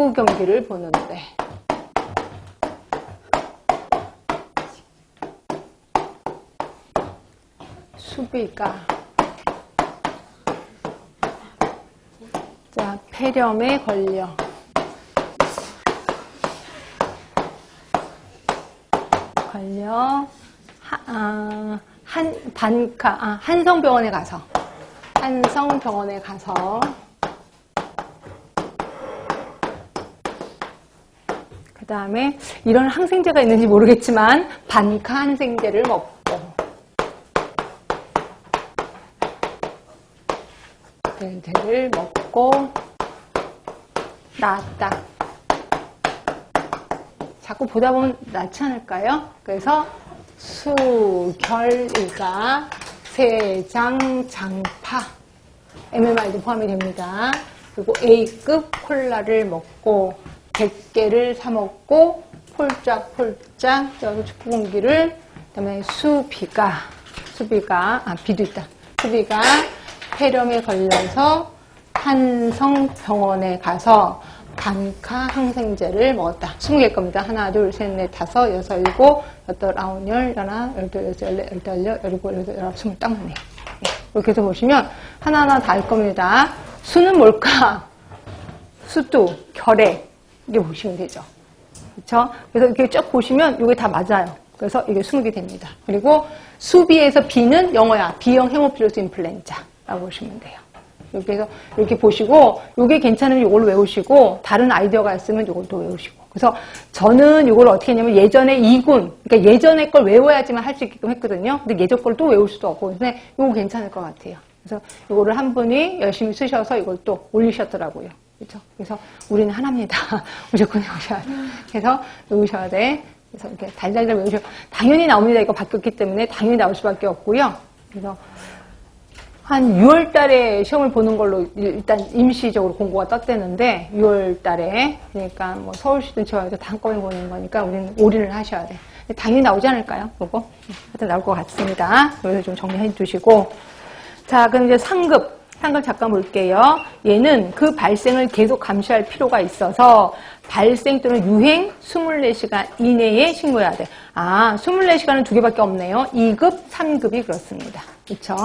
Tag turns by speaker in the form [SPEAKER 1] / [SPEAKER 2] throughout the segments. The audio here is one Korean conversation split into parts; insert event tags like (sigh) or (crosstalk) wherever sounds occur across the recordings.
[SPEAKER 1] 축구 경기를 보는데. 수비가. 자 폐렴에 걸려. 걸려. 하- 아, 한 반카 아, 한성병원에 가서. 한성병원에 가서 다음에 이런 항생제가 있는지 모르겠지만 반카 항생제를 먹고 들들을 먹고 나았다. 자꾸 보다 보면 낫지 않을까요? 그래서 수결이가 세장 장파 MMR도 포함이 됩니다. 그리고 A급 콜라를 먹고 100개를 사 먹고 폴짝폴짝 여기 축구 공기를 그다음에 수비가 수비가 아 비도 있다. 수비가 폐렴에 걸려서 한성병원에 가서 반카 항생제를 먹었다. 20개 겁니다. 하나, 둘, 셋, 넷, 다섯, 여섯, 일곱, 여덟, 아홉, 열, 열하나, 열둘, 열셋, 열넷, 열다섯, 열일곱, 열여덟, 열아홉, 스물, 딱 맞네. 네. 이렇게 해서 보시면 하나하나 다알 겁니다. 수는 뭘까? 수도, 결핵, 이게 보시면 되죠. 그렇죠? 그래서 이렇게 쭉 보시면 이게 다 맞아요. 그래서 이게 20개 됩니다. 그리고 수비에서 B는 영어야. B형 헤모필로스 인플루엔자라고 보시면 돼요. 이렇게 해서 이렇게 보시고 이게 괜찮으면 이걸 외우시고 다른 아이디어가 있으면 이걸 또 외우시고 그래서 저는 이걸 어떻게 했냐면 예전에 2군 그러니까 예전에 걸 외워야지만 할 수 있게끔 했거든요. 근데 예전 걸 또 외울 수도 없고 근데 이거 괜찮을 것 같아요. 그래서 이거를 한 분이 열심히 쓰셔서 이걸 또 올리셨더라고요. 그렇죠? 그래서 우리는 하나입니다. (laughs) 무조건 외우셔야 돼. 그래서 외우셔야 돼. 그래서 이렇게 달달달 외우셔. 당연히 나옵니다. 이거 바뀌었기 때문에 당연히 나올 수밖에 없고요. 그래서 한 6월 달에 시험을 보는 걸로 일단 임시적으로 공고가 떴대는데 6월 달에 그러니까 뭐 서울시든 지역에서 다 한꺼번에 보는 거니까 우리는 올인을 하셔야 돼. 당연히 나오지 않을까요? 그거? 하여튼 나올 것 같습니다. 그래서 좀 정리해 두시고 자, 그럼 이제 상급 상급 잠깐 볼게요. 얘는 그 발생을 계속 감시할 필요가 있어서 발생 또는 유행 24시간 이내에 신고해야 돼. 아, 24시간은 두 개밖에 없네요. 2급, 3급이 그렇습니다. 그렇죠?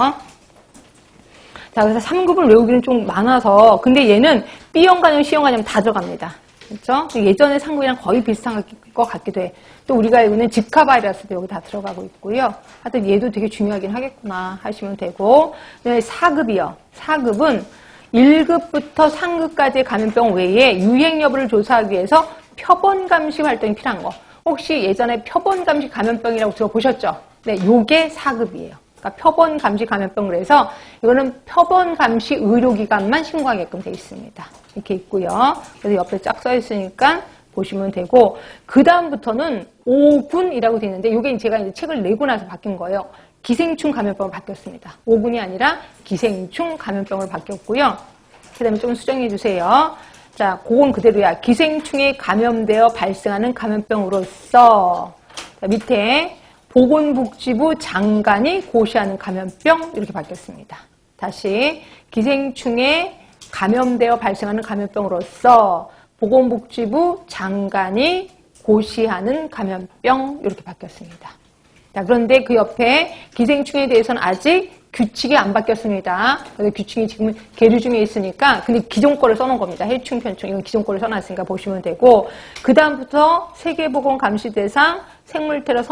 [SPEAKER 1] 자, 그래서 3급을 외우기는 좀 많아서, 근데 얘는 B형 간염, C형 간염 다 들어갑니다. 그렇죠? 예전에 3급이랑 거의 비슷한 것 같기도 해. 또 우리가 알고 있는 지카 바이러스도 여기 다 들어가고 있고요. 하여튼 얘도 되게 중요하긴 하겠구나 하시면 되고, 4급이요. 4급은 1급부터 3급까지의 감염병 외에 유행 여부를 조사하기 위해서 표본 감시 활동이 필요한 거. 혹시 예전에 표본 감시 감염병이라고 들어보셨죠? 네, 요게 4급이에요. 그러니까 표본 감시 감염병 그래서 이거는 표본 감시 의료기관만 신고하게끔 되어 있습니다. 이렇게 있고요. 그래서 옆에 쫙 써 있으니까 보시면 되고 그 다음부터는 5군이라고 되어 있는데 이게 제가 이제 책을 내고 나서 바뀐 거예요. 기생충 감염병으로 바뀌었습니다. 5군이 아니라 기생충 감염병으로 바뀌었고요. 그 다음에 좀 수정해 주세요. 자, 그건 그대로야. 기생충에 감염되어 발생하는 감염병으로서 자, 밑에 보건복지부 장관이 고시하는 감염병 이렇게 바뀌었습니다. 다시 기생충에 감염되어 발생하는 감염병으로서 보건복지부 장관이 고시하는 감염병 이렇게 바뀌었습니다. 자, 그런데 그 옆에 기생충에 대해서는 아직 규칙이 안 바뀌었습니다. 그래서 규칙이 지금 계류 중에 있으니까 근데 기존 거를 써놓은 겁니다. 해충, 편충 이건 기존 거를 써놨으니까 보시면 되고 그 다음부터 세계보건 감시 대상 생물 테러